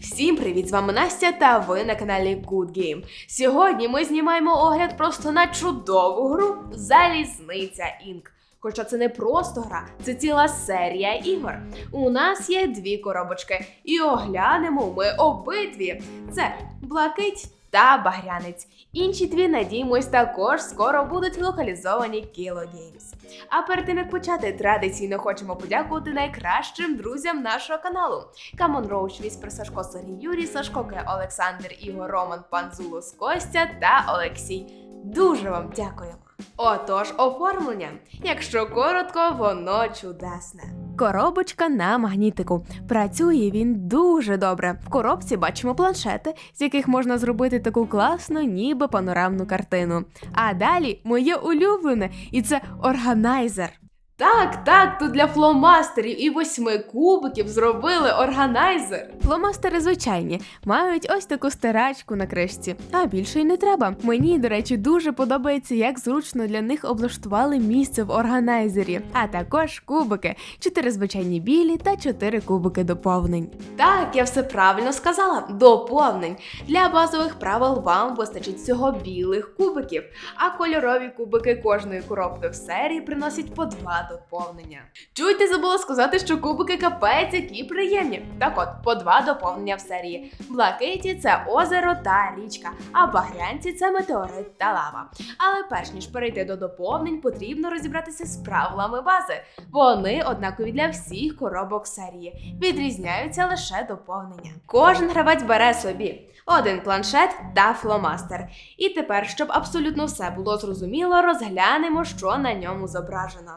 Всім привіт! З вами Настя та ви на каналі Good Game. Сьогодні ми знімаємо огляд просто на чудову гру Залізниця Інк. Хоча це не просто гра, це ціла серія ігор. У нас є дві коробочки, і оглянемо ми обидві: це блакить та багрянець. Інші дві, надіємось, також скоро будуть локалізовані Kilo Games. А перед тим як почати, традиційно хочемо подякувати найкращим друзям нашого каналу: Камон Роуч, Віспер Сашко Сергій Юрій, Сашко Ке, Олександр, Ігор, Роман, Панзулос Костя та Олексій. Дуже вам дякуємо. Отож, оформлення. Якщо коротко, воно чудесне. Коробочка на магнітику. Працює він дуже добре. В коробці бачимо планшети, з яких можна зробити таку класну, ніби панорамну картину. А далі моє улюблене, і це органайзер. Так, так, тут для фломастерів і восьми кубиків зробили органайзер. Фломастери звичайні, мають ось таку стирачку на кришці, а більше й не треба. Мені, до речі, дуже подобається, як зручно для них облаштували місце в органайзері, а також кубики: чотири звичайні білі та чотири кубики доповнень. Так, я все правильно сказала. Доповнень. Для базових правил вам вистачить всього білих кубиків, а кольорові кубики кожної коробки в серії приносять по два доповнення. Чуйте, забула сказати, що кубики капець, які приємні. Так от, по два доповнення в серії. Блакиті це озеро та річка, а багрянці це метеорит та лава. Але перш ніж перейти до доповнень, потрібно розібратися з правилами бази. Вони однакові для всіх коробок серії, відрізняються лише доповнення. Кожен гравець бере собі один планшет та фломастер. І тепер, щоб абсолютно все було зрозуміло, розглянемо, що на ньому зображено.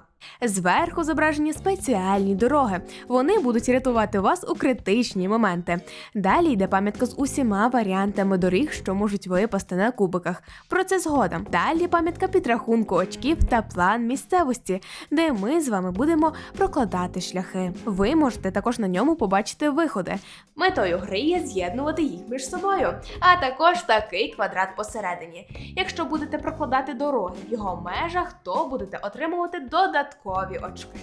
Зверху зображені спеціальні дороги. Вони будуть рятувати вас у критичні моменти. Далі йде пам'ятка з усіма варіантами доріг, що можуть випасти на кубиках. Про це згодом. Далі пам'ятка підрахунку очків та план місцевості, де ми з вами будемо прокладати шляхи. Ви можете також на ньому побачити виходи. Метою гри є з'єднувати їх між собою, а також такий квадрат посередині. Якщо будете прокладати дороги в його межах, то будете отримувати додаткові очки.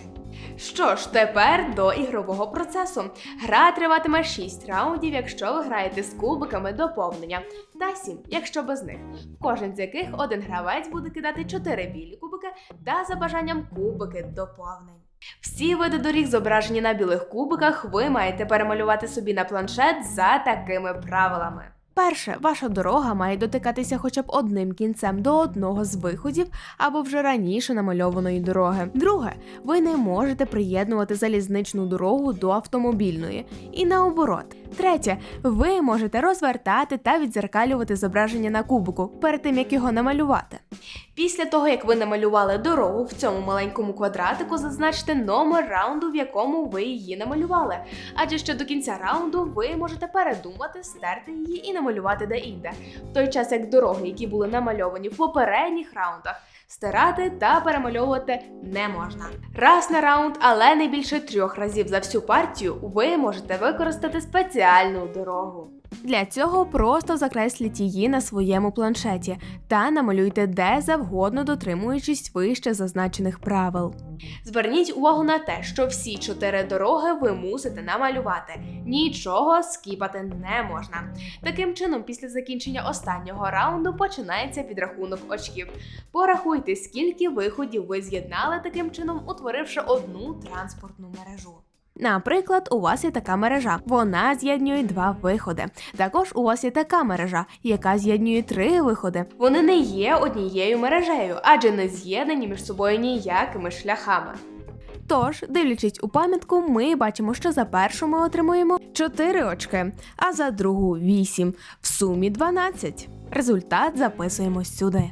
Що ж, тепер до ігрового процесу. Гра триватиме 6 раундів, якщо ви граєте з кубиками доповнення, та 7, якщо без них. В кожен з яких один гравець буде кидати 4 білі кубики та за бажанням кубики доповнень. Всі види доріг, зображені на білих кубиках, ви маєте перемалювати собі на планшет за такими правилами. Перше, ваша дорога має дотикатися хоча б одним кінцем до одного з виходів або вже раніше намальованої дороги. Друге, ви не можете приєднувати залізничну дорогу до автомобільної. І наоборот. Третє, ви можете розвертати та відзеркалювати зображення на кубику перед тим, як його намалювати. Після того, як ви намалювали дорогу в цьому маленькому квадратику, зазначте номер раунду, в якому ви її намалювали. Адже ще до кінця раунду ви можете передумати, стерти її і намалювати де-інде. В той час як дороги, які були намальовані в попередніх раундах, стирати та перемальовувати не можна. Раз на раунд, але не більше трьох разів за всю партію, ви можете використати спеціальну дорогу. Для цього просто закресліть її на своєму планшеті та намалюйте де завгодно, дотримуючись вище зазначених правил. Зверніть увагу на те, що всі чотири дороги ви мусите намалювати. Нічого скіпати не можна. Таким чином, після закінчення останнього раунду починається підрахунок очків. Порахуйте, скільки виходів ви з'єднали таким чином, утворивши одну транспортну мережу. Наприклад, у вас є така мережа, вона з'єднує два виходи. Також у вас є така мережа, яка з'єднує три виходи. Вони не є однією мережею, адже не з'єднані між собою ніякими шляхами. Тож, дивлячись у пам'ятку, ми бачимо, що за першу ми отримуємо 4 очки, а за другу 8, в сумі 12. Результат записуємо сюди.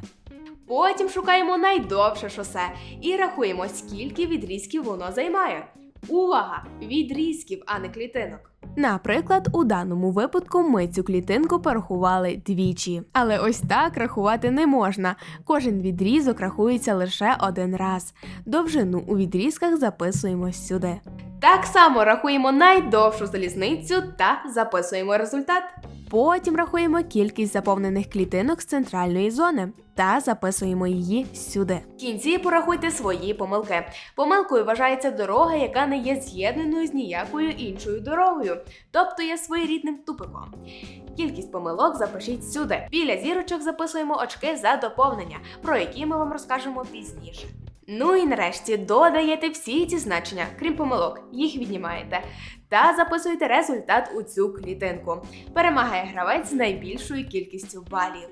Потім шукаємо найдовше шосе і рахуємо, скільки відрізків воно займає. Увага! Відрізків, а не клітинок. Наприклад, у даному випадку ми цю клітинку порахували двічі. Але ось так рахувати не можна. Кожен відрізок рахується лише один раз. Довжину у відрізках записуємо сюди. Так само рахуємо найдовшу залізницю та записуємо результат. Потім рахуємо кількість заповнених клітинок з центральної зони та записуємо її сюди. В кінці порахуйте свої помилки. Помилкою вважається дорога, яка не є з'єднаною з ніякою іншою дорогою, тобто є своєрідним тупиком. Кількість помилок запишіть сюди. Біля зірочок записуємо очки за доповнення, про які ми вам розкажемо пізніше. Ну і нарешті додаєте всі ці значення, крім помилок, їх віднімаєте, та записуєте результат у цю клітинку. Перемагає гравець з найбільшою кількістю балів.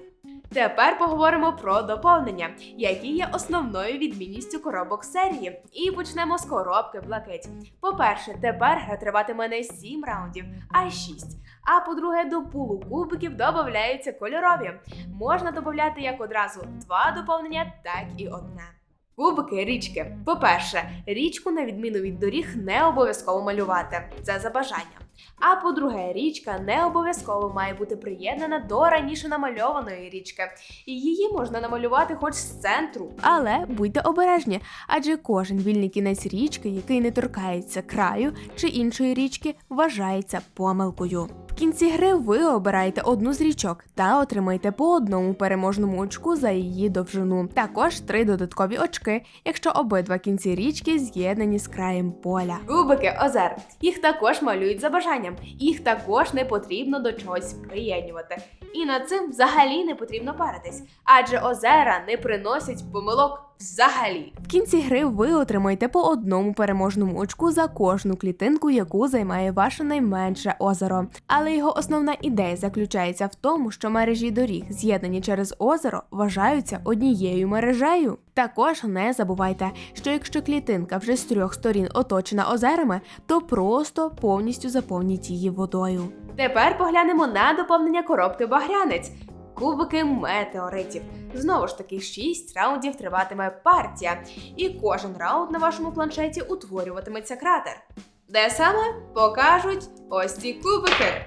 Тепер поговоримо про доповнення, які є основною відмінністю коробок серії. І почнемо з коробки блакить. По-перше, тепер гра триватиме не 7 раундів, а 6. А по-друге, до пулу кубиків додаються кольорові. Можна додати як одразу два доповнення, так і одне. Кубики річки. По-перше, річку, на відміну від доріг, не обов'язково малювати. Це за бажанням. А по-друге, річка не обов'язково має бути приєднана до раніше намальованої річки, і її можна намалювати хоч з центру. Але будьте обережні, адже кожен вільний кінець річки, який не торкається краю чи іншої річки, вважається помилкою. В кінці гри ви обираєте одну з річок та отримаєте по одному переможному очку за її довжину. Також три додаткові очки, якщо обидва кінці річки з'єднані з краєм поля. Кубики озер. Їх також малюють за бажанням. Їх також не потрібно до чогось приєднувати. І над цим взагалі не потрібно паритись, адже озера не приносять помилок взагалі. В кінці гри ви отримаєте по одному переможному очку за кожну клітинку, яку займає ваше найменше озеро. Але його основна ідея заключається в тому, що мережі доріг, з'єднані через озеро, вважаються однією мережею. Також не забувайте, що якщо клітинка вже з трьох сторін оточена озерами, то просто повністю заповніть її водою. Тепер поглянемо на доповнення коробки багрянець. Кубики метеоритів. Знову ж таки, 6 раундів триватиме партія, і кожен раунд на вашому планшеті утворюватиметься кратер. Де саме покажуть ось ці кубики.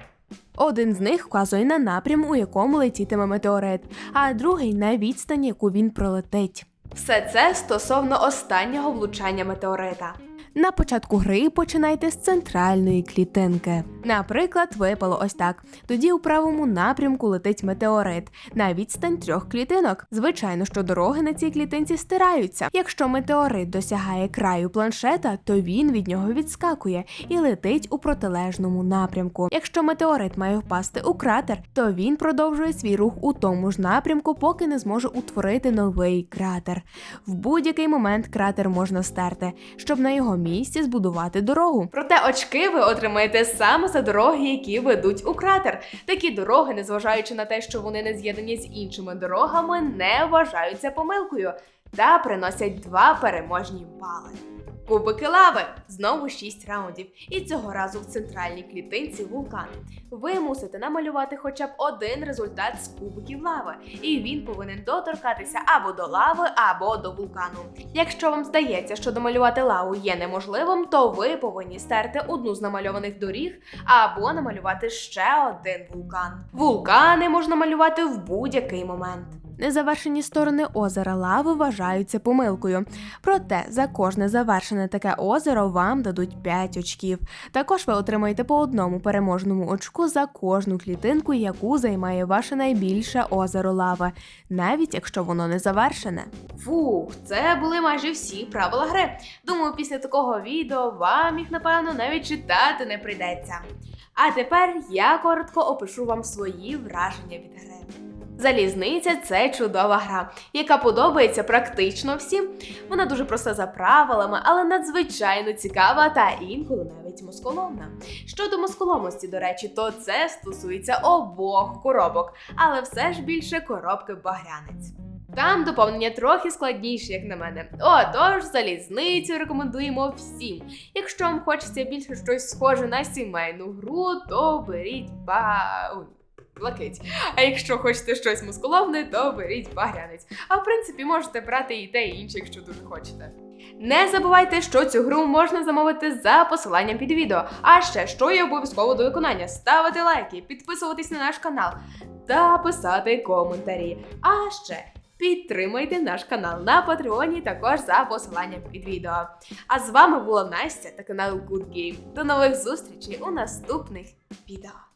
Один з них вказує на напрям, у якому летітиме метеорит, а другий на відстань, яку він пролетить. Все це стосовно останнього влучання метеорита. На початку гри починайте з центральної клітинки. Наприклад, випало ось так. Тоді у правому напрямку летить метеорит на відстань трьох клітинок. Звичайно, що дороги на цій клітинці стираються. Якщо метеорит досягає краю планшета, то він від нього відскакує і летить у протилежному напрямку. Якщо метеорит має впасти у кратер, то він продовжує свій рух у тому ж напрямку, поки не зможе утворити новий кратер. В будь-який момент кратер можна стерти, щоб на його місці збудувати дорогу. Проте очки ви отримаєте саме за дороги, які ведуть у кратер. Такі дороги, незважаючи на те, що вони не з'єднані з іншими дорогами, не вважаються помилкою та приносять два переможні бали. Кубики лави знову 6 раундів, і цього разу в центральній клітинці вулкан. Ви мусите намалювати хоча б один результат з кубиків лави, і він повинен доторкатися або до лави, або до вулкану. Якщо вам здається, що домалювати лаву є неможливим, то ви повинні стерти одну з намальованих доріг або намалювати ще один вулкан. Вулкани можна малювати в будь-який момент. Незавершені сторони озера лави вважаються помилкою. Проте за кожне завершене таке озеро вам дадуть 5 очків. Також ви отримаєте по одному переможному очку за кожну клітинку, яку займає ваше найбільше озеро лави, навіть якщо воно не завершене. Фух, це були майже всі правила гри. Думаю, після такого відео вам їх напевно навіть читати не прийдеться. А тепер я коротко опишу вам свої враження від гри. Залізниця це чудова гра, яка подобається практично всім. Вона дуже проста за правилами, але надзвичайно цікава та інколи навіть москоломна. Щодо москоломості, до речі, то це стосується обох коробок, але все ж більше коробки багрянець. Там доповнення трохи складніше, як на мене. Отож, залізницю рекомендуємо всім. Якщо вам хочеться більше щось схоже на сімейну гру, то беріть ба. Блакить. А якщо хочете щось мускуловне, то беріть багрянець. А в принципі, можете брати і те, і інше, якщо дуже хочете. Не забувайте, що цю гру можна замовити за посиланням під відео. А ще що є обов'язково до виконання: ставити лайки, підписуватись на наш канал та писати коментарі. А ще підтримайте наш канал на Патреоні також за посиланням під відео. А з вами була Настя та канал Good Game. До нових зустрічей у наступних відео.